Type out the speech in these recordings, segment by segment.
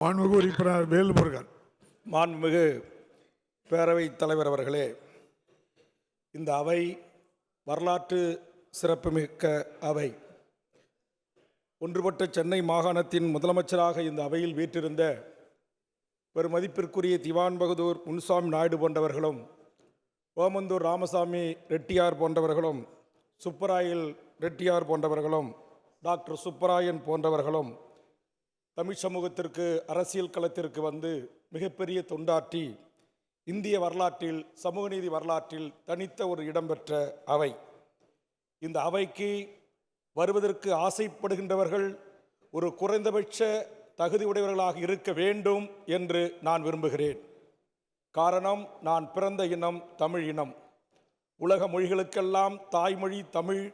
மாண்புமிகு உறுப்பினர் வேல்முருகன். மாண்புமிகு பேரவைத் தலைவர் அவர்களே இந்த அவை வரலாற்று சிறப்புமிக்க அவை. ஒன்றுபட்ட சென்னை மாகாணத்தின் முதலமைச்சராக இந்த அவையில் வீற்றிருந்த பெருமதிப்பிற்குரிய திவான் பகதூர் முன்சாமி நாயுடு போன்றவர்களும் ஓமந்தூர் ராமசாமி ரெட்டியார் போன்றவர்களும் சுப்பராயல் ரெட்டியார் போன்றவர்களும் டாக்டர் சுப்பராயன் போன்றவர்களும் தமிழ் சமூகத்திற்கு அரசியல் களத்திற்கு வந்து மிகப்பெரிய தொண்டாற்றி இந்திய வரலாற்றில் சமூக நீதி வரலாற்றில் தனித்த ஒரு இடம்பெற்ற அவை. இந்த அவைக்கு வருவதற்கு ஆசைப்படுகின்றவர்கள் ஒரு குறைந்தபட்ச தகுதி உடையவர்களாக இருக்க வேண்டும் என்று நான் விரும்புகிறேன். காரணம் நான் பிறந்த இனம் தமிழ் இனம். உலக மொழிகளுக்கெல்லாம் தாய்மொழி தமிழ்.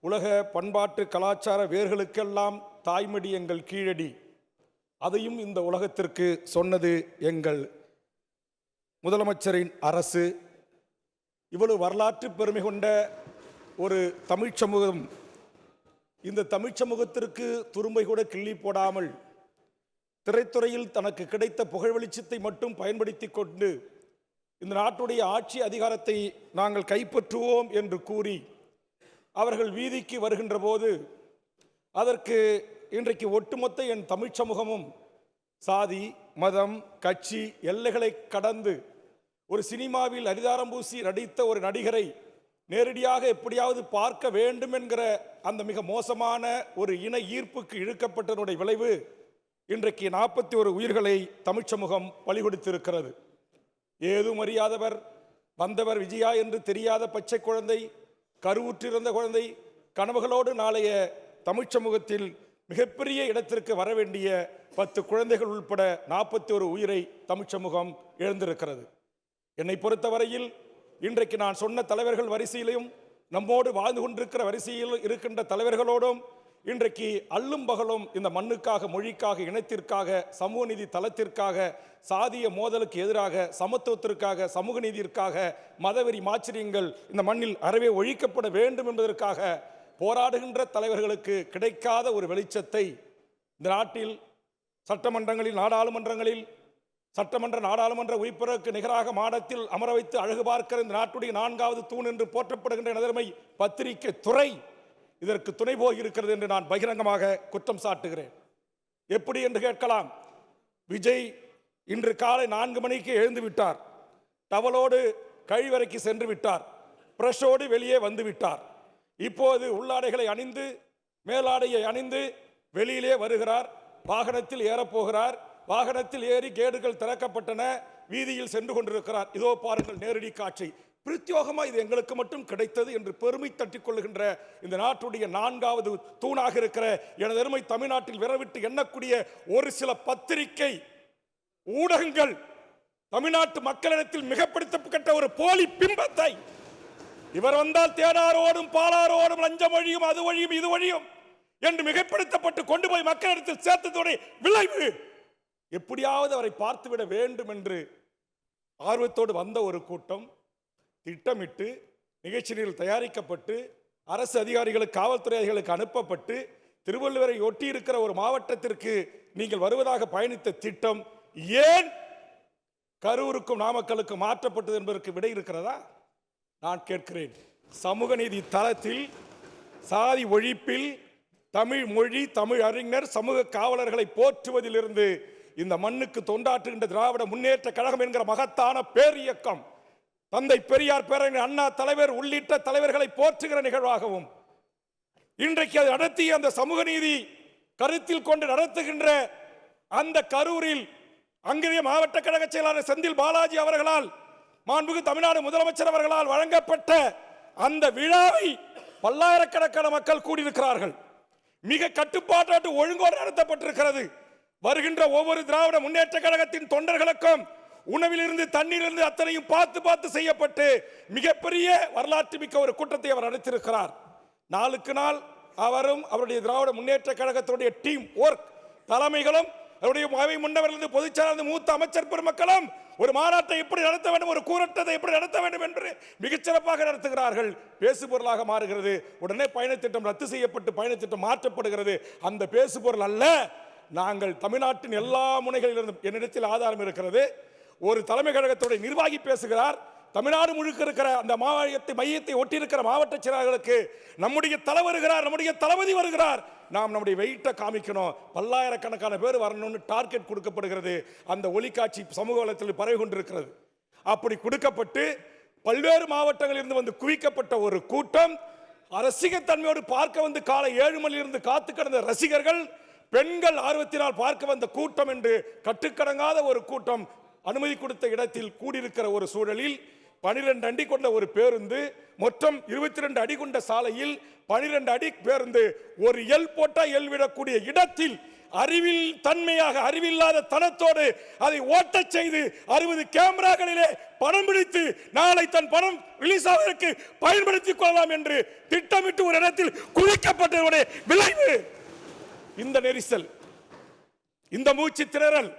உலக பண்பாட்டு கலாச்சார வேர்களுக்கெல்லாம் தாய்மடி எங்கள் கீழடி. அதையும் இந்த உலகத்திற்கு சொன்னது எங்கள் முதலமைச்சரின் அரசு. இவ்வளவு வரலாற்று பெருமை கொண்ட ஒரு தமிழ்ச் சமூகம். இந்த தமிழ்ச் சமூகத்திற்கு துரும்பை கூட கிள்ளி போடாமல் திரைத்துறையில் தனக்கு கிடைத்த புகழ் வெளிச்சத்தை மட்டும் பயன்படுத்தி கொண்டு இந்த நாட்டுடைய ஆட்சி அதிகாரத்தை நாங்கள் கைப்பற்றுவோம் என்று கூறி அவர்கள் வீதிக்கு வருகின்ற போது அதற்கு இன்றைக்கு ஒட்டுமொத்த என் தமிழ் சமூகமும் சாதி மதம் கட்சி எல்லைகளை கடந்து ஒரு சினிமாவில் அரிதாரம் பூசி நடித்த ஒரு நடிகரை நேரடியாக எப்படியாவது பார்க்க வேண்டும் என்கிற அந்த மிக மோசமான ஒரு இன ஈர்ப்புக்கு இழுக்கப்பட்டதனுடைய விளைவு இன்றைக்கு நாற்பத்தி ஒரு உயிர்களை தமிழ் சமூகம் பலிகொடுத்திருக்கிறது. ஏதும் அறியாதவர் வந்தவர் விஜயா என்று தெரியாத பச்சை குழந்தை கருவுற்றிருந்த குழந்தை கனவுகளோடு நாளைய தமிழ்ச் சமூகத்தில் மிகப்பெரிய இடத்திற்கு வர வேண்டிய பத்து குழந்தைகள் உள்பட நாற்பத்தி ஒரு உயிரை தமிழ்ச் சமூகம் இழந்திருக்கிறது. என்னை பொறுத்தவரையில் இன்றைக்கு நான் சொன்ன தலைவர்கள் வரிசையிலையும் நம்மோடு வாழ்ந்து கொண்டிருக்கிற வரிசையில் இருக்கின்ற தலைவர்களோடும் இன்றைக்கு அல்லும் பகலும் இந்த மண்ணுக்காக மொழிக்காக இனத்திற்காக சமூக நீதி தளத்திற்காக சாதிய மோதலுக்கு எதிராக சமத்துவத்திற்காக சமூக நீதிற்காக மதவெறி மாச்சரியங்கள் இந்த மண்ணில் அறவே ஒழிக்கப்பட வேண்டும் என்பதற்காக போராடுகின்ற தலைவர்களுக்கு கிடைக்காத ஒரு வெளிச்சத்தை இந்த நாட்டில் சட்டமன்றங்களில் நாடாளுமன்றங்களில் சட்டமன்ற நாடாளுமன்ற உறுப்பினருக்கு நிகராக மாடத்தில் அமர வைத்து அழகு பார்க்கிற இந்த நாட்டுடைய நான்காவது தூண் என்று போற்றப்படுகின்ற நிலைமை பத்திரிகை துறை இதற்கு துணை போய் இருக்கிறது என்று நான் பகிரங்கமாக குற்றம் சாட்டுகிறேன். எப்படி என்று கேட்கலாம். விஜய் இன்று காலை நான்கு மணிக்கு எழுந்து விட்டார். டவலோடு கழிவறைக்கு சென்று விட்டார். பிரஷோடு வெளியே வந்து விட்டார். இப்போது உள்ளாடைகளை அணிந்து மேலாடையை அணிந்து வெளியிலே வருகிறார். வாகனத்தில் ஏறப்போகிறார். வாகனத்தில் ஏறி கேடுகள் திறக்கப்பட்டன. வீதியில் சென்று கொண்டிருக்கிறார். இதோ பாருங்கள் நேரடி காட்சி. பிரத்யோகமாக இது எங்களுக்கு மட்டும் கிடைத்தது என்று பெருமை தட்டிக் கொள்ளுகின்ற இந்த நாட்டுடைய நான்காவது தூணாக இருக்கிற எனது அருமை தமிழ்நாட்டில் விரவிட்டு எண்ணக்கூடிய ஒரு சில பத்திரிகை ஊடகங்கள் தமிழ்நாட்டு மக்களிடத்தில் மிகப்படுத்தப்பட்ட ஒரு போலி பிம்பத்தை இவர் வந்தால் தேனாரோடும் பாலாரோடும் லஞ்சம் வழியும் அது வழியும் இது வழியும் என்று மிகைப்படுத்தப்பட்டு கொண்டு போய் மக்களிடத்தில் சேர்த்ததுடைய விளைவு. எப்படியாவது அவரை பார்த்துவிட வேண்டும் என்று ஆர்வத்தோடு வந்த ஒரு கூட்டம் திட்டமிட்டு நிகழ்ச்சியில் தயாரிக்கப்பட்டு அரசு அதிகாரிகளுக்கு காவல்துறை அதிகாரிகளுக்கு அனுப்பப்பட்டு திருவள்ளுவரை ஒட்டி இருக்கிற ஒரு மாவட்டத்திற்கு நீங்கள் வருவதாக பயணித்த திட்டம் ஏன் கரூருக்கும் நாமக்கலுக்கும் மாற்றப்பட்டது என்பதற்கு விடை இருக்கிறதா? நான் கேட்கிறேன். சமூக நீதி தளத்தில் சாதி ஒழிப்பில் தமிழ் மொழி தமிழ் அறிஞர் சமூக காவலர்களை போற்றுவதிலிருந்து இந்த மண்ணுக்கு தொண்டாற்றுகின்ற திராவிட முன்னேற்ற கழகம் என்கிற மகத்தான பேர் இயக்கம் தந்தை பெரியார் பேரறிஞர் அண்ணா தலைவர் உள்ளிட்ட தலைவர்களை போற்றுகிற நிகழ்வாகவும் இன்றைக்கு அது நடத்திய அந்த சமூக நீதி கருத்தில் கொண்டு நடத்துகின்ற அந்த கரூரில் அங்கேயே மாவட்ட கழக செயலாளர் செந்தில் பாலாஜி அவர்களால் மாண்புகு தமிழ்நாடு முதலமைச்சர் அவர்களால் வழங்கப்பட்ட அந்த விழாவை பல்லாயிரக்கணக்கான மக்கள் கூடியிருக்கிறார்கள். மிக கட்டுப்பாட்டு ஒழுங்கோடு நடத்தப்பட்டிருக்கிறது. வருகின்ற ஒவ்வொரு திராவிட முன்னேற்ற கழகத்தின் தொண்டர்களுக்கும் உணவிலிருந்து தண்ணீரிலிருந்து அத்தனையும் பார்த்து பார்த்து செய்யப்பட்டு மிகப்பெரிய வரலாற்று மிக்க ஒரு கூட்டத்தை அவர் நடத்தியிருக்கிறார் நாளுக்கு நாள் அவரும் அவருடைய திராவிட முன்னேற்ற கழகத்துடைய டீம் ஒர்க் தலைமைகளும் அவருடைய அவை முன்னவர்களது பொதுச்செயலாளர் மூத்த அமைச்சர் பெருமக்களும் ஒரு மாநாட்டை எப்படி நடத்த வேண்டும் ஒரு கூரட்டத்தை எப்படி நடத்த வேண்டும் என்று மிகச்சிறப்பாக நடத்துகிறார்கள். பேசுபொருளாக மாறுகிறது. உடனே பயணத்திட்டம் ரத்து செய்யப்பட்டு பயணத்திட்டம் மாற்றப்படுகிறது. அந்த பேசுபொருள் அல்ல. நாங்கள் தமிழ்நாட்டின் எல்லா முனைகளிலிருந்தும் என்னிடத்தில் ஆதாரம் இருக்கிறது. ஒரு தலைமை கழகத்துடைய நிர்வாகி பேசுகிறார். தமிழ்நாடு முழுக்க இருக்கிற அந்த மாவட்டத்தை மையத்தை ஒட்டியிருக்கிற மாவட்ட செயலாளர்களுக்கு நம்முடைய தலை வருகிறார் நம்முடைய தளபதி வருகிறார். நாம் நம்முடைய வெயிட்டை காமிக்கணும். பல்லாயிரக்கணக்கான பேர் வரணும்னு டார்கெட் கொடுக்கப்படுகிறது. அந்த ஒளிக்காட்சி சமூக வளத்தில் பரவி கொண்டிருக்கிறது. அப்படி கொடுக்கப்பட்டு பல்வேறு மாவட்டங்களில் இருந்து வந்து குவிக்கப்பட்ட ஒரு கூட்டம். ரசிகத்தன்மையோடு பார்க்க வந்து காலை ஏழு மணியிலிருந்து காத்து கிடந்த ரசிகர்கள் பெண்கள் ஆர்வத்தினால் பார்க்க வந்த கூட்டம் என்று கட்டுக்கடங்காத ஒரு கூட்டம் அனுமதி கொடுத்த இடத்தில் கூடியிருக்கிற ஒரு சூழலில் பனிரெண்டு அடி கொண்ட ஒரு பேருந்து மொத்தம் இருபத்தி ரெண்டு அடி கொண்ட சாலையில் பனிரெண்டு அடி பேருந்து. ஒரு எல் போட்டா எல் விடக்கூடிய இடத்தில் அறிவில் தன்மையாக அறிவில்லாத தனத்தோடு அதை ஓட்டச் செய்து அறுபது கேமராக்களிலே பணம் பிடித்து நாளை தன் பணம் ரிலீஸ் ஆவதற்கு பயன்படுத்திக் கொள்ளலாம் என்று திட்டமிட்டு ஒரு இடத்தில் குவிக்கப்பட்டதனுடைய விளைவு. இந்த நெரிசல் இந்த மூச்சு திணறல்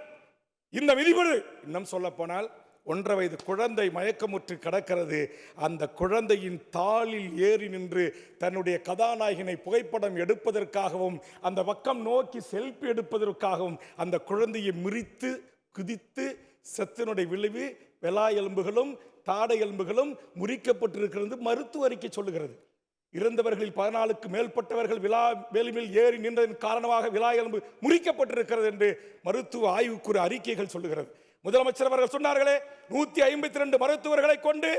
இந்த விதிமுறை. இன்னும் சொல்ல போனால் ஒன்றரை வயது குழந்தை மயக்கமுற்று கிடக்கிறது. அந்த குழந்தையின் தாளில் ஏறி நின்று தன்னுடைய கதாநாயகனை புகைப்படம் எடுப்பதற்காகவும் அந்த பக்கம் நோக்கி செல்ஃபி எடுப்பதற்காகவும் அந்த குழந்தையை மிரித்து குதித்து செத்தினுடைய விளைவு வெலா எலும்புகளும் தாடை எலும்புகளும் முறிக்கப்பட்டிருக்கிறது மருத்துவ அறிக்கை சொல்லுகிறது. இறந்தவர்களில் பதினாலுக்கு மேற்பட்டவர்கள் விழா வேலுமில் ஏறி நின்றதன் காரணமாக விழா எலும்பு முறிக்கப்பட்டிருக்கிறது என்று மருத்துவ ஆய்வுக்குறு அறிக்கைகள் சொல்லுகிறது. முதலமைச்சர் அவர்கள் சொன்னார்களே நூத்தி ஐம்பத்தி ரெண்டு மருத்துவர்களை கொண்டு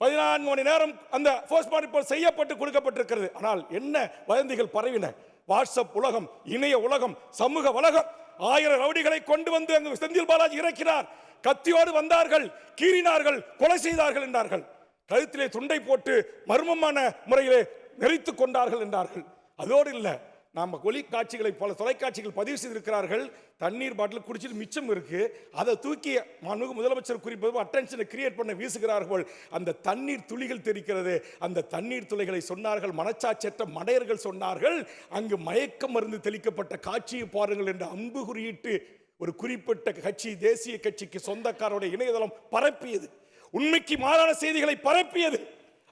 பதினான்கு மணி நேரம் அந்த போஸ்ட்மார்டம் ரிப்போர்ட் செய்யப்பட்டு கொடுக்கப்பட்டிருக்கிறது. ஆனால் என்ன வதந்திகள் பரவின? வாட்ஸ்அப் உலகம் இணைய உலகம் சமூக உலகம் ஆயிரம் ரவுடிகளை கொண்டு வந்து அங்கு செந்தில் பாலாஜி இறக்கினார். கத்தியோடு வந்தார்கள் கீறினார்கள் கொலை செய்தார்கள் என்றார்கள். கழுத்திலே துண்டை போட்டு மர்மமான முறையிலே நெறித்து கொண்டார்கள் என்றார்கள். அதோடு இல்லை நம்ம ஒளி காட்சிகளை பல தொலைக்காட்சிகள் பதிவு செய்திருக்கிறார்கள். தண்ணீர் பாட்டில் குடிச்சிட்டு மிச்சம் இருக்கு. அதை தூக்கி மனு முதலமைச்சர் குறிப்பது அட்டென்ஷனை கிரியேட் பண்ண வீசுகிறார்கள். அந்த தண்ணீர் துளிகள் தெரிக்கிறது அந்த தண்ணீர் துளைகளை சொன்னார்கள். மனச்சாச்சற்ற மடையர்கள் சொன்னார்கள். அங்கு மயக்க மருந்து தெளிக்கப்பட்ட காட்சியை பாருங்கள் என்று அம்பு குறியிட்டு ஒரு குறிப்பிட்ட கட்சி தேசிய கட்சிக்கு சொந்தக்காரருடைய இணையதளம் பரப்பியது. உண்மைக்கு மாறான செய்திகளை பரப்பியது.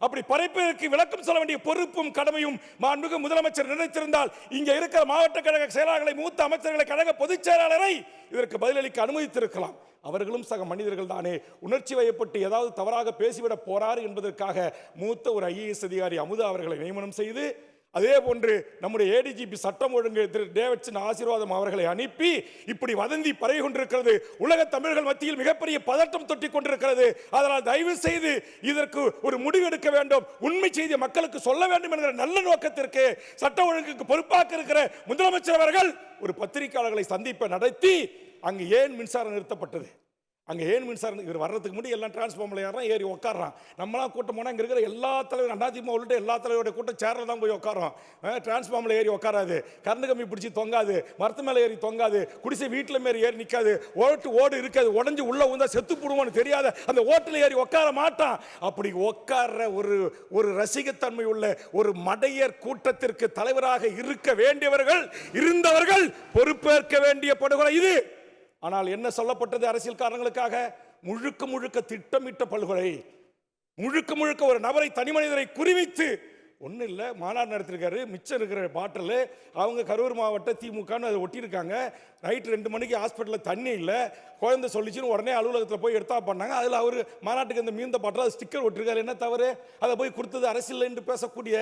அப்படி படைப்பதற்கு விளக்கம் சொல்ல வேண்டிய பொறுப்பும் கடமையும் மாண்புமிகு முதலமைச்சர் நினைத்திருந்தால் இங்க இருக்கிற மாவட்ட கழக செயலாளர்களை மூத்த அமைச்சர்களை கழக பொதுச் செயலாளரை இதற்கு பதிலளிக்க அனுமதித்திருக்கலாம். அவர்களும் சக மனிதர்கள் தானே. உணர்ச்சி வயப்பட்டு ஏதாவது தவறாக பேசிவிட போறாரு என்பதற்காக மூத்த ஒரு ஐஏஎஸ் அதிகாரி அமுதா அவர்களை நியமனம் செய்து அதே போன்று நம்முடைய ஏடிஜிபி சட்டம் ஒழுங்கு திரு டேவட்சன் ஆசீர்வாதம் அவர்களை அனுப்பி இப்படி வதந்தி பரவி கொண்டிருக்கிறது. உலக தமிழர்கள் மத்தியில் மிகப்பெரிய பதட்டம் தொட்டி கொண்டிருக்கிறது. அதனால் தயவு செய்து இதற்கு ஒரு முடிவு எடுக்க வேண்டும். உண்மை செய்தி மக்களுக்கு சொல்ல வேண்டும் என்கிற நல்ல நோக்கத்திற்கு சட்ட ஒழுங்குக்கு பொறுப்பாக இருக்கிற முதலமைச்சர் அவர்கள் ஒரு பத்திரிகையாளர்களை சந்திப்பை நடத்தி அங்கு ஏன் மின்சாரம் நிறுத்தப்பட்டது? அங்கே ஏன் மின்சாரம் இவர் வர்றதுக்கு முன்னாடி எல்லாம் டிரான்ஸ்ஃபார்மில் ஏறான் ஏறி உட்காடுறான் நம்மளாம் கூட்டம் போனால் இங்கே இருக்கிற எல்லா தலைவர் அதிமுக உள்ளிட்ட எல்லா தலைவருடைய கூட்டம் சேரில் தான் போய் உட்காரோம் டிரான்ஸ்ஃபார்மில் ஏறி உட்காராது கரண்ட் கம்பி பிடிச்சி தொங்காது. மரத்து மேலே ஏறி தொங்காது. குடிசை வீட்டில் மாரி ஏறி நிற்காது ஓட்டு ஓடு இருக்காது. உடஞ்சி உள்ளே வந்தால் செத்து போடுவோன்னு தெரியாத அந்த ஓட்டில் ஏறி உட்கார மாட்டான். அப்படி உட்கார்ற ஒரு ஒரு ரசிகத்தன்மை உள்ள ஒரு மடையர் கூட்டத்திற்கு தலைவராக இருக்க வேண்டியவர்கள் இருந்தவர்கள் பொறுப்பேற்க வேண்டிய படுகொலை இது. ஆனால் என்ன சொல்லப்பட்டது அரசியல் காரணங்களுக்காக? முழுக்க முழுக்க திட்டமிட்ட பல்கொலை. முழுக்க முழுக்க ஒரு நபரை தனி மனிதரை குறிவித்து. ஒன்றும் இல்லை மாநாடு நடத்திருக்காரு மிச்சம் இருக்கிற பாட்டில். அவங்க கரூர் மாவட்ட திமுகன்னு அதை ஒட்டியிருக்காங்க. நைட் ரெண்டு மணிக்கு ஹாஸ்பிட்டலில் தண்ணி இல்லை. குழந்தை சொல்லிச்சுன்னு உடனே அலுவலகத்தில் போய் எடுத்தா பண்ணாங்க. அதில் அவர் மாநாட்டுக்கு இந்த மீந்த பாட்டில் அது ஸ்டிக்கர் ஒட்டிருக்காரு. என்ன தவறு? அதை போய் கொடுத்தது அரசியல் என்று பேசக்கூடிய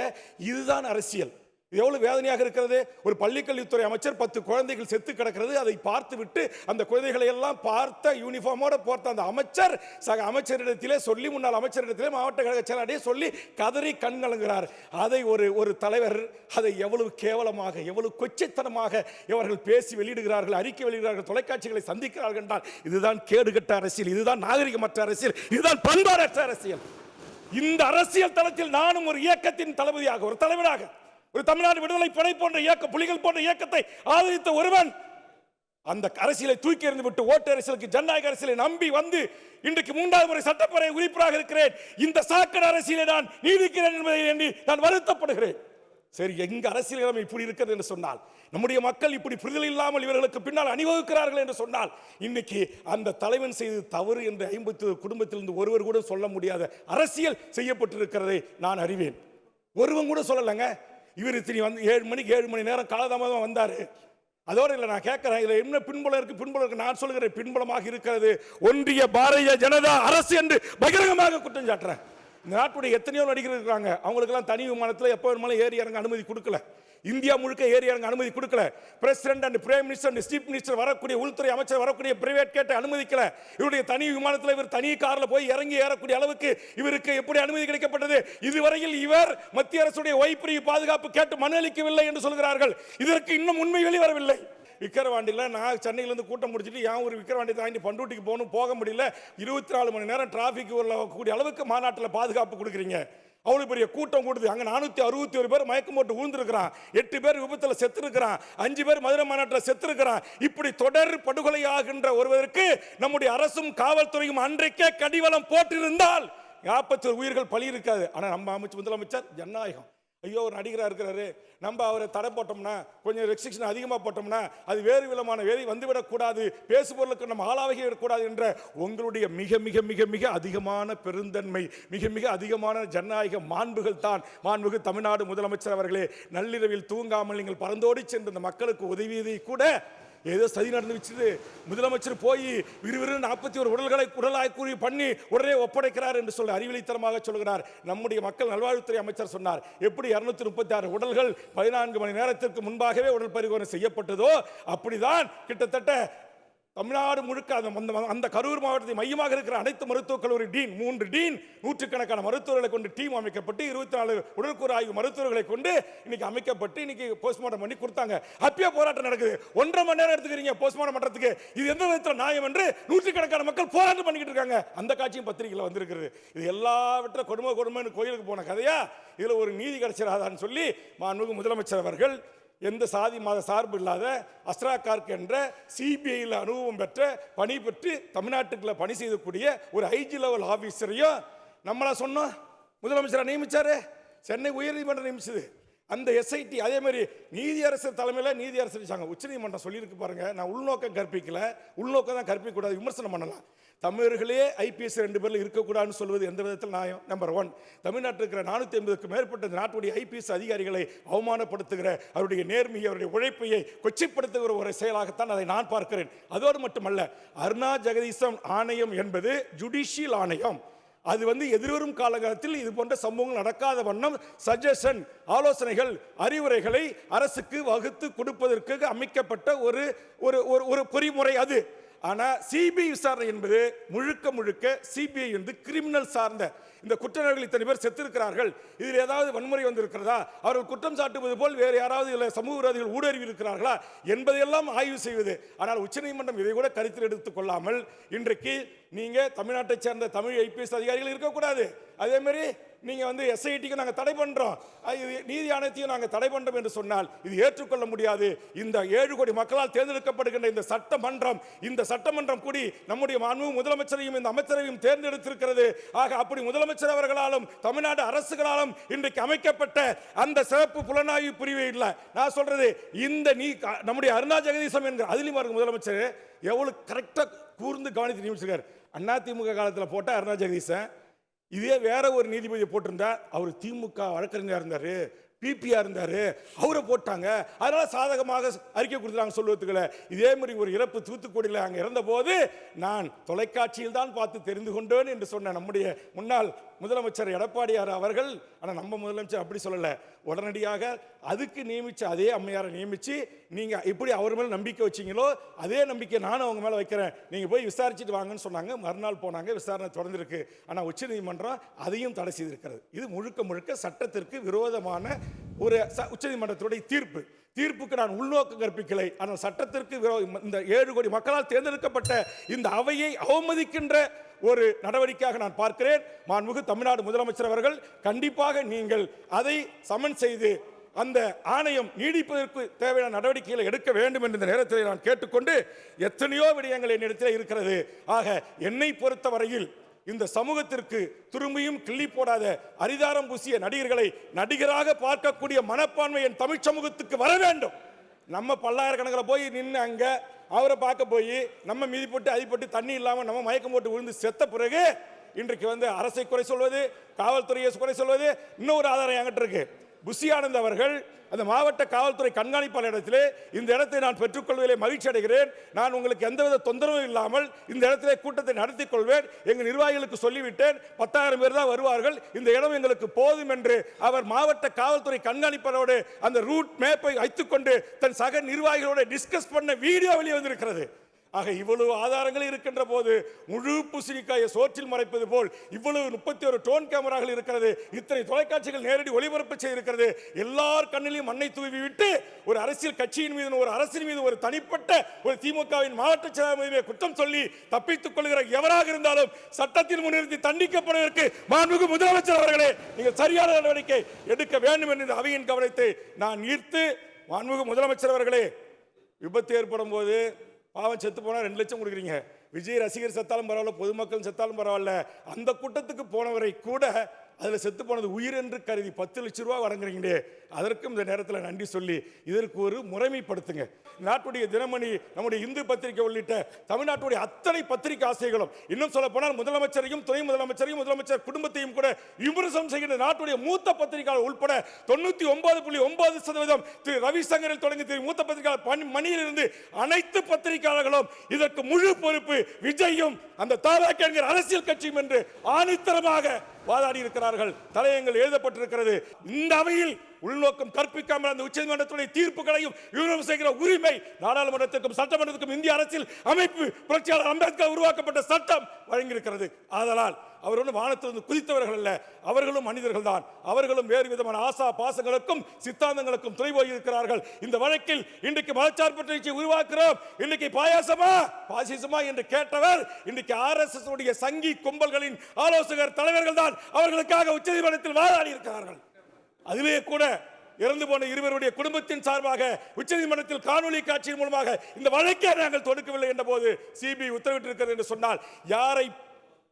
இதுதான் அரசியல். இது எவ்வளவு வேதனையாக இருக்கிறது? ஒரு பள்ளிக்கல்வித்துறை அமைச்சர் பத்து குழந்தைகள் செத்து கிடக்கிறது. அதை பார்த்து விட்டு அந்த குழந்தைகளை எல்லாம் பார்த்த யூனிஃபார்மோட போர்த்த அந்த அமைச்சர் சக அமைச்சரிடத்திலே சொல்லி முன்னாள் அமைச்சரிடத்திலே மாவட்ட கழக செயலாளரே சொல்லி கதறி கண்கலங்குகிறார் அதை ஒரு ஒரு தலைவர் அதை எவ்வளவு கேவலமாக எவ்வளவு கொச்சைத்தனமாக இவர்கள் பேசி வெளியிடுகிறார்கள் அறிக்கை வெளியிடுகிறார்கள் தொலைக்காட்சிகளை சந்திக்கிறார்கள் என்றால் இதுதான் கேடுகட்ட அரசியல் இதுதான் நாகரிகமற்ற அரசியல் இதுதான் பண்பாடற்ற அரசியல். இந்த அரசியல் தளத்தில் நானும் ஒரு இயக்கத்தின் தளபதியாக ஒரு தலைவராக ஒரு தமிழ்நாடு விடுதலை படை போன்ற இயக்க புலிகள் போன்ற இயக்கத்தை ஆதரித்த ஒருவன் அந்த அரசியலை தூக்கி எறிந்து விட்டு ஓட்டு அரசியலுக்கு ஜனநாயக அரசியலை நம்பி வந்து இன்றைக்கு மூன்றாவது முறை சட்டப்பேரவை உறுப்பினராக இருக்கிறேன். இந்த சாக்கடை அரசியலை நான் நீடிக்கிறேன் என்பதை எண்ணி நான் வருத்தப்படுகிறேன். சரி எங்க அரசியல் நிலைமை இப்படி இருக்கிறது என்று சொன்னால் நம்முடைய மக்கள் இப்படி புரிதல் இல்லாமல் இவர்களுக்கு பின்னால் அணிவகுக்கிறார்கள் என்று சொன்னால் இன்னைக்கு அந்த தலைவன் செய்து தவறு என்று ஐம்பத்து குடும்பத்திலிருந்து ஒருவர் கூட சொல்ல முடியாத அரசியல் செய்யப்பட்டிருக்கிறதை நான் அறிவேன். ஒருவன் கூட சொல்லலைங்க இவர் இத்தனை வந்து ஏழு மணிக்கு ஏழு மணி நேரம் காலதாமதம் வந்தார். அதோடு இல்லை நான் கேட்குறேன். இதில் என்ன பின்புலம் இருக்குது பின்புலம் இருக்குது நான் சொல்கிறேன் பின்புலமாக இருக்கிறது ஒன்றிய பாரதிய ஜனதா அரசு என்று பகிரங்கமாக குற்றம் சாட்டுறேன். இந்த நாட்டுடைய எத்தனையோ நடிகர்கள் இருக்கிறாங்க அவங்களுக்கெல்லாம் தனி விமானத்தில் எப்போ வேணுமாலும் ஏறி இறங்க அனுமதி கொடுக்கல. இந்தியா முழுக்க ஏறி இறங்க அனுமதி கொடுக்கல. President and prime minister and chief minister வரக்கூடிய உள்துறை அமைச்சர் வரக்கூடிய பிரைவேட் கேட்டு அனுமதிக்கல. இவருடைய தனி விமானத்தில் இவர் தனி காரில் போய் இறங்கி ஏறக்கூடிய அளவுக்கு இவருக்கு எப்படி அனுமதி கிடைக்கப்பட்டது? இதுவரையில் இவர் மத்திய அரசுடைய ஒய்பிரிவு பாதுகாப்பு கேட்டு மனு அளிக்கவில்லை என்று சொல்கிறார்கள். இதற்கு இன்னும் உண்மை வெளிவரவில்லை. விக்கிரவாண்டியில் நான் சென்னையிலேருந்து கூட்டம் முடிச்சுட்டு ஏன் ஒரு விக்கிரவாண்டி தாண்டி பண்டூட்டிக்கு போகணும் போக முடியல. இருபத்தி நாலு மணி நேரம் டிராஃபிக் கூடிய அளவுக்கு மாநாட்டில் பாதுகாப்பு கொடுக்குறீங்க. அவ்வளோ பெரிய கூட்டம் கூடுது. அங்கே நானூற்றி அறுபத்தி ஒரு பேர் மயக்கம் போட்டு விழுந்திருக்கிறான் எட்டு பேர் விபத்தில் செத்துருக்கிறான். அஞ்சு பேர் மதுரை மாநாட்டில் செத்துருக்கிறான். இப்படி தொடர் படுகொலையாகின்ற ஒருவருக்கு நம்முடைய அரசும் காவல்துறையும் அன்றைக்கே கடிவளம் போட்டிருந்தால் நாற்பத்தி உயிர்கள் பழி இருக்காது ஆனால் நம்ம அமைச்சு முதலமைச்சர் ஜனநாயகம். ஐயோ ஒரு நடிகராக இருக்கிறாரு. நம்ம அவரை தடை போட்டோம்னா கொஞ்சம் ரெஸ்ட்ரிக்ஷன் அதிகமாக போட்டோம்னா அது வேறு விதமான வேலை வந்துவிடக்கூடாது பேசுபொருளுக்கு நம்ம ஆளாகி விடக்கூடாது என்ற உங்களுடைய மிக மிக மிக மிக அதிகமான பெருந்தன்மை மிக மிக அதிகமான ஜனநாயக மாண்புகள் தான் மாண்புகு தமிழ்நாடு முதலமைச்சர் அவர்களே. நள்ளிரவில் தூங்காமல் நீங்கள் பறந்தோடி சென்று இந்த மக்களுக்கு உதவியதை கூட ஏதோ சதி நடந்து வச்சுது. முதலமைச்சர் போய் விறுவிறு நாற்பத்தி ஒரு உடல்களை உடலாய்க்கூறி பண்ணி உடனே ஒப்படைக்கிறார் என்று சொல்லி அறிவிலித்தனமாக சொல்கிறார். நம்முடைய மக்கள் நல்வாழ்வுத்துறை அமைச்சர் சொன்னார். எப்படி இருநூத்தி முப்பத்தி ஆறு உடல்கள் பதினான்கு மணி நேரத்திற்கு முன்பாகவே உடல் பரிகோணம் செய்யப்பட்டதோ அப்படிதான் கிட்டத்தட்ட தமிழ்நாடு முழுக்க அந்த அந்த- அந்த கரூர் மாவட்டத்தை மையமாக இருக்கிற அனைத்து மருத்துவக் கல்லூரி டீன் மூன்று டீன் நூற்றுக்கணக்கான மருத்துவர்களை கொண்டு டீம் அமைக்கப்பட்டு இருபத்தி நாலு உடற்கூறு ஆய்வு மருத்துவர்களை கொண்டு இன்னைக்கு அமைக்கப்பட்டு இன்னைக்கு போஸ்ட்மார்ட்டம் பண்ணி கொடுத்தாங்க. அப்பயே போராட்டம் நடக்குது. ஒன்றரை மணி நேரம் எடுத்துக்கிறீங்க போஸ்ட்மார்ட்டம் பண்றதுக்கு. இது எந்த விதத்தில் நியாயம் என்று நூற்றுக்கணக்கான மக்கள் போராட்டம் பண்ணிக்கிட்டு இருக்காங்க. அந்த காட்சியும் பத்திரிகையில் வந்திருக்கிறது. இது எல்லாவற்ற கொடுமை கொடுமைன்னு கோயிலுக்கு போன கதையா? இதுல ஒரு நீதி கிடைச்சிடாதான்னு சொல்லி மாண்புமிகு முதலமைச்சர் அவர்கள் எந்த சாதி மத சார்பு இல்லாத அஸ்ரா கார்க் என்ற சிபிஐயில் அனுபவம் பெற்ற பணி பெற்று தமிழ்நாட்டுக்குள்ள பணி செய்யக்கூடிய ஒரு ஐஜி லெவல் ஆஃபீஸரையும் நம்மளா சொன்னோம். முதலமைச்சரை நியமித்தார் சென்னை உயர்நீதிமன்றம் நியமிச்சது. அந்த எஸ்ஐடி அதே மாதிரி நீதியரசர் தலைமையில் நீதியரசர் வச்சாங்க உச்சநீதிமன்றம் சொல்லியிருக்கு பாருங்க. நான் உள்நோக்கம் கற்பிக்கலை. உள்நோக்கம் தான் கற்பிக்கக்கூடாது. விமர்சனம் பண்ணலாம். தமிழர்களே ஐபிஎஸ் ரெண்டு பேரில் இருக்கக்கூடாதுன்னு சொல்வது எந்த விதத்தில் நியாயம்? நம்பர் ஒன் தமிழ்நாட்டில் இருக்கிற நானூற்றி ஐம்பதுக்கு மேற்பட்ட இந்த நாட்டுடைய ஐபிஎஸ் அதிகாரிகளை அவமானப்படுத்துகிற அவருடைய நேர்மையை அவருடைய உழைப்பையை கொச்சிப்படுத்துகிற ஒரு செயலாகத்தான் அதை நான் பார்க்கிறேன். அதோடு மட்டுமல்ல அருணா ஜெகதீசம் ஆணையம் என்பது ஜுடிஷியல் ஆணையம். அது வந்து எதிர்வரும் காலகட்டத்தில் இது போன்ற சம்பவங்கள் நடக்காத வண்ணம் சஜஷன் ஆலோசனைகள் அறிவுரைகளை அரசுக்கு வகுத்து கொடுப்பதற்கு அமைக்கப்பட்ட ஒரு ஒரு ஒரு- ஒரு பொறிமுறை அது. ஆனால் சிபிஐ விசாரணை என்பது முழுக்க முழுக்க சிபிஐ வந்து கிரிமினல் சார்ந்த இந்த குற்றவாளிகள் இத்தனை பேர் செத்திருக்கிறார்கள். இதில் ஏதாவது வன்முறை வந்திருக்கிறதா? அவர்கள் குற்றம் சாட்டுவது போல் வேறு யாராவது இதில் சமூக விரோதிகள் ஊடுருவி இருக்கிறார்களா என்பதையெல்லாம் ஆய்வு செய்வது. ஆனால் உச்சநீதிமன்றம் இதை கூட கருத்தில் எடுத்துக் கொள்ளாமல் இன்றைக்கு நீங்கள் தமிழ்நாட்டைச் சேர்ந்த தமிழ் ஐபிஎஸ் அதிகாரிகள் இருக்கக்கூடாது. அதே நீங்கள் வந்து எஸ்ஐடிக்கு நாங்கள் தடை பண்ணுறோம் இது நீதி ஆணையத்தையும் நாங்கள் தடை பண்ணுறோம் என்று சொன்னால் இது ஏற்றுக்கொள்ள முடியாது. இந்த ஏழு கோடி மக்களால் தேர்ந்தெடுக்கப்படுகின்ற இந்த சட்டமன்றம் இந்த சட்டமன்றம் கூடி நம்முடைய மாண்பு முதலமைச்சரையும் இந்த அமைச்சரையும் தேர்ந்தெடுத்திருக்கிறது. ஆக அப்படி முதலமைச்சர் அவர்களாலும் தமிழ்நாடு அரசுகளாலும் இன்றைக்கு அமைக்கப்பட்ட அந்த சிறப்பு புலனாய்வு பிரிவு இல்லை. நான் சொல்றது இந்த நீ நம்முடைய அருணா ஜெகதீசம் என்கிற அதிலும் பாருங்க முதலமைச்சர் எவ்வளவு கரெக்டாக கூர்ந்து கவனித்து நியமிச்சிருக்காரு. அதிமுக காலத்தில் போட்ட அருணா ஜெகதீசன் இதே வேற ஒரு நீதிபதியை போட்டிருந்தா அவர் திமுக வழக்கறிஞராக இருந்தார் பிபியா இருந்தார் அவரை போட்டாங்க. அதனால சாதகமாக அறிக்கை கொடுத்தாங்க சொல்லுவதுக்குள்ள இதே மாதிரி ஒரு இறப்பு தூத்துக்குடியில் அங்கே இருந்தபோது நான் தொலைக்காட்சியில் தான் பார்த்து தெரிந்து கொண்டேன் என்று சொன்ன நம்முடைய முன்னாள் முதலமைச்சர் எடப்பாடியார் அவர்கள் ஆனால் நம்ம முதலமைச்சர் அப்படி சொல்லலை. உடனடியாக அதுக்கு நியமித்து அதே அம்மையாரை நியமித்து நீங்கள் எப்படி அவர் மேலே நம்பிக்கை வச்சிங்களோ அதே நம்பிக்கை நானும் அவங்க மேலே வைக்கிறேன். நீங்கள் போய் விசாரிச்சுட்டு வாங்கன்னு சொன்னாங்க. மறுநாள் போனாங்க. விசாரணை தொடர்ந்துருக்கு. ஆனால் உச்சநீதிமன்றம் அதையும் தடை செய்திருக்கிறது. இது முழுக்க முழுக்க சட்டத்திற்கு விரோதமான ஒரு ச- உச்சநீதிமன்றத்துடைய தீர்ப்பு. தீர்ப்புக்கு நான் உள்நோக்கம் கற்பிக்கலை. ஆனால் சட்டத்திற்கு விரோ- இந்த ஏழு கோடி மக்களால் தேர்ந்தெடுக்கப்பட்ட இந்த அவையை அவமதிக்கின்ற ஒரு நடவடிக்கையாக நான் பார்க்கிறேன். மாண்புமிகு தமிழ்நாடு முதலமைச்சர் அவர்கள் கண்டிப்பாக நீங்கள் அதை சமன் செய்து அந்த ஆணையம் நீடிப்பதற்கு தேவையான நடவடிக்கைகளை எடுக்க வேண்டும் என்ற நேரத்தில் நான் கேட்டுக்கொண்டு எத்தனையோ விடயங்கள் என்னிடத்தில் இருக்கிறது. ஆக என்னை பொறுத்தவரையில் இந்த சமூகத்திற்கு திரும்பியும் கிள்ளி போடாத அரிதாரம் பூசிய நடிகர்களை நடிகராக பார்க்கக்கூடிய மனப்பான்மை என் தமிழ் சமூகத்துக்கு வர வேண்டும். நம்ம பல்லாயிரக்கணக்கில் போய் நின்று அங்கே அவரை பார்க்க போய் நம்ம மீதி போட்டு அதிப்பட்டு தண்ணி இல்லாமல் நம்ம மயக்கம் போட்டு விழுந்து செத்த பிறகு இன்றைக்கு வந்து அரசை குறை சொல்வது காவல்துறையை குறை சொல்வது இன்னொரு ஆதாரம் என்கிட்ட இருக்குது புஷி ஆனந்த் அவர்கள் அந்த மாவட்ட காவல்துறை கண்காணிப்பாளரிடத்திலே இந்த இடத்தை நான் பெற்றுக்கொள்வதிலே மகிழ்ச்சி அடைகிறேன். நான் உங்களுக்கு எந்தவித தொந்தரவும் இல்லாமல் இந்த இடத்திலே கூட்டத்தை நடத்திக் கொள்வேன் எங்கள் நிர்வாகிகளுக்கு சொல்லிவிட்டேன். பத்தாயிரம் பேர் தான் வருவார்கள். இந்த இடம் எங்களுக்கு போதும் என்று அவர் மாவட்ட காவல்துறை கண்காணிப்பாளரோடு அந்த ரூட் மேப்பை வைத்துக்கொண்டு தன் சக நிர்வாகிகளோடு டிஸ்கஸ் பண்ண வீடியோ வெளியே வந்திருக்கிறது. ஆக இவ்வளவு ஆதாரங்கள் இருக்கின்ற போது முழு பூசணிக்காயை சோற்றில் மறைப்பது போல் இவ்வளவு முப்பத்தி ஒரு டோன் கேமராக்கள் இருக்கிறது இத்தனை தொலைக்காட்சிகள் நேரடி ஒளிபரப்பு செய்திருக்கிறது எல்லார் கண்ணிலையும் மண்ணை தூவி விட்டு ஒரு அரசியல் கட்சியின் மீது ஒரு அரசின் மீது ஒரு தனிப்பட்ட ஒரு திமுகவின் மாவட்ட செயலாளர் குற்றம் சொல்லி தப்பித்துக் கொள்கிற எவராக இருந்தாலும் சட்டத்தில் முன்னிறுத்தி தண்டிக்கப்படுவதற்கு மாண்புமிகு முதலமைச்சர் அவர்களே நீங்கள் சரியான நடவடிக்கை எடுக்க வேண்டும் என்று அவையின் கவனத்தை நான் ஈர்த்து மாண்புமிகு முதலமைச்சர் அவர்களே விபத்து ஏற்படும் போது பாவம் செத்து போனால் ரெண்டு லட்சம் கொடுக்குறீங்க. விஜய் ரசிகர் செத்தாலும் பரவாயில்ல பொதுமக்கள் செத்தாலும் பரவாயில்ல. அந்த கூட்டத்துக்கு போனவரை கூட அதில் செத்து போனது உயிர் என்று கருதி பத்து லட்ச ரூபா வழங்குறீங்களே அதற்கும் இந்த நேரத்தில் நன்றி சொல்லி இதற்கு ஒரு முறைமைப்படுத்துங்க. நாட்டுடைய தினமணி நம்முடைய இந்து பத்திரிகை உள்ளிட்ட தமிழ்நாட்டுடைய அத்தனை பத்திரிகை ஆசைகளும் இன்னும் சொல்ல போனால் முதலமைச்சரையும் துணை முதலமைச்சரையும் முதலமைச்சர் குடும்பத்தையும் கூட விமர்சனம் செய்கின்ற நாட்டுடைய மூத்த பத்திரிகையாளர் உட்பட தொண்ணூத்தி ஒன்பது புள்ளி ஒன்பது சதவீதம் திரு ரவிசங்கரில் தொடங்கி திரு மூத்த பத்திரிகையாளர் பணி மணியிலிருந்து அனைத்து பத்திரிகையாளர்களும் இதற்கு முழு பொறுப்பு விஜயும் அந்த தாராக்க என்கிற அரசியல் கட்சியும் என்று ஆணித்தரமாக வாதாடி இருக்கிறார்கள். தலையங்கள் எழுதப்பட்டிருக்கிறது. இந்த அவையில் உள்நோக்கம் கற்பிக்காமல் அந்த உச்சநீதிமன்றத்துடைய தீர்ப்புகளையும் விவரம் செய்கிற உரிமை நாடாளுமன்றத்திற்கும் சட்டமன்றத்துக்கும் இந்திய அரசியல் அமைப்பு புரட்சியாளர் அம்பேத்கர் உருவாக்கப்பட்ட சட்டம் வழங்கியிருக்கிறது. ஆதலால் அவர் ஒன்றும் வானத்திலிருந்து குதித்தவர்கள் அல்ல அவர்களும் மனிதர்கள் தான் அவர்களும் வேறு விதமான ஆசா பாசங்களுக்கும் சித்தாந்தங்களுக்கும் துணை போய் இருக்கிறார்கள். இந்த வழக்கில் இன்றைக்கு மதச்சார்பற்ற கட்சியை உருவாக்குறோம். இன்னைக்கு பாயாசமா? பாசிசமா என்று கேட்டவர் இன்றைக்கு ஆர்எஸ்எஸ் உடைய சங்கி கும்பல்களின் ஆலோசகர் தலைவர்கள் தான் அவர்களுக்காக உச்சநீதிமன்றத்தில் வாதாடி இருக்கிறார்கள். அதிலே கூட இறந்து போன இருவருடைய குடும்பத்தின் சார்பாக உச்சநீதிமன்றத்தில் காணொலி காட்சியின் மூலமாக இந்த வழக்கை நாங்கள் தொடுக்கவில்லை என்ற போது சிபிஐ உத்தரவிட்டிருக்கிறது என்று சொன்னால் யாரை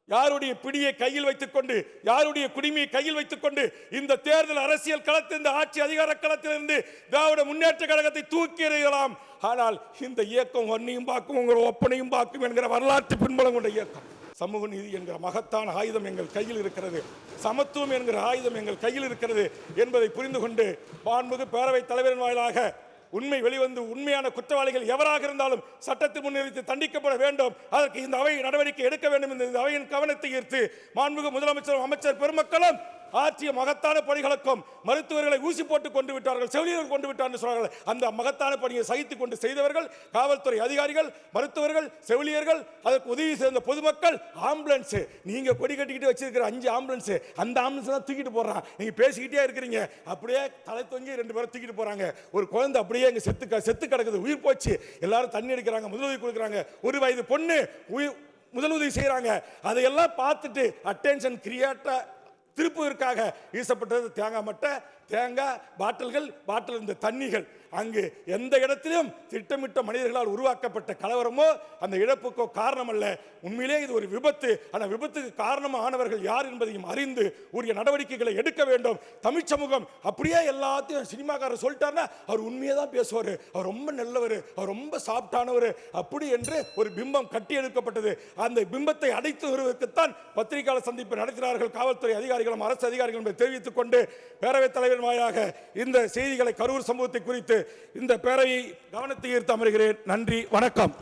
யாருடைய பிடியை கையில் வைத்துக் கொண்டு யாருடைய குடிமையை கையில் வைத்துக் கொண்டு இந்த தேர்தல் அரசியல் களத்தில் இந்த ஆட்சி அதிகார களத்திலிருந்து திராவிட முன்னேற்ற கழகத்தை தூக்கி எறியலாம் ஆனால் இந்த இயக்கம் ஒன்னையும் பார்க்கும் உங்கள் ஒப்பனையும் பார்க்கும் என்கிற வரலாற்று பின்புலம் கொண்ட இயக்கம். சமூக நீதி என்கிற மகத்தான ஆயுதம் எங்கள் கையில் இருக்கிறது. சமத்துவம் என்கிற ஆயுதம் எங்கள் கையில் இருக்கிறது என்பதை புரிந்து கொண்டு மாண்புமிகு பேரவைத் தலைவரின் வாயிலாக உண்மை வெளிவந்து உண்மையான குற்றவாளிகள் எவராக இருந்தாலும் சட்டத்தில் முன்னிறுத்தி தண்டிக்கப்பட வேண்டும். அதற்கு இந்த அவை நடவடிக்கை எடுக்க வேண்டும். என்று இந்த அவையின் கவனத்தை ஈர்த்து மாண்புமிகு முதலமைச்சரும் அமைச்சர் பெருமக்களும் ஆற்றிய மகத்தான பணிகளுக்கும் மருத்துவர்களை ஊசி போட்டு கொண்டு விட்டார்கள் செவிலியர்கள் கொண்டு விட்டார்கள் சொல்றார்கள். அந்த மகத்தான பணியை சகித்துக் கொண்டு செய்தவர்கள் காவல்துறை அதிகாரிகள் மருத்துவர்கள் செவிலியர்கள் அதற்கு உதவி செய்த பொதுமக்கள் ஆம்புலன்ஸ். நீங்க கொடி கட்டிக்கிட்டு வச்சிருக்கிற அஞ்சு ஆம்புலன்ஸ். அந்த ஆம்புலன்ஸ் தான் தூக்கிட்டு போடுறான் நீங்க பேசிக்கிட்டே இருக்கிறீங்க. அப்படியே தலை தொங்கி ரெண்டு பேரும் தூக்கிட்டு போறாங்க. ஒரு குழந்தை அப்படியே இங்க செத்து க- செத்து கிடக்குது. உயிர் போச்சு. எல்லாரும் தண்ணி எடுக்கிறாங்க முதலுதவி கொடுக்குறாங்க. ஒரு வயது பொண்ணு உயிர் முதலுதவி செய்கிறாங்க அதையெல்லாம் பார்த்துட்டு அட்டென்ஷன் கிரியேட்டாக திருப்புவதற்காக வீசப்பட்டது தேங்காய் மட்டை. தேங்காய் பாட்டில்கள் பாட்டில் இருந்த தண்ணிகள். அங்கு எந்த இடத்திலும் திட்டமிட்ட மனிதர்களால் உருவாக்கப்பட்ட கலவரமோ அந்த இழப்புக்கோ காரணம் அல்ல உண்மையிலே இது ஒரு விபத்து. அந்த விபத்துக்கு காரணமானவர்கள் யார் என்பதையும் அறிந்து உரிய நடவடிக்கைகளை எடுக்க வேண்டும். தமிழ் சமூகம் அப்படியே எல்லாத்தையும் சினிமாக்காரர் சொல்லிட்டாருன்னா அவர் உண்மையை தான் பேசுவார். அவர் ரொம்ப நல்லவர். அவர் ரொம்ப சாப்பிட்டானவர். அப்படி என்று ஒரு பிம்பம் கட்டி எடுக்கப்பட்டது. அந்த பிம்பத்தை அடைத்து வருவதற்குத்தான் பத்திரிகையாளர் சந்திப்பு நடத்தினார்கள். காவல்துறை அதிகாரிகளும் அரசு அதிகாரிகளும் தெரிவித்துக் கொண்டு பேரவைத் தலைவர் வாயாக இந்த செய்திகளை கரூர் சம்பவத்தை குறித்து இந்த பேரவையை கவனத்தை ஈர்த்து அமர்கிறேன். நன்றி வணக்கம்.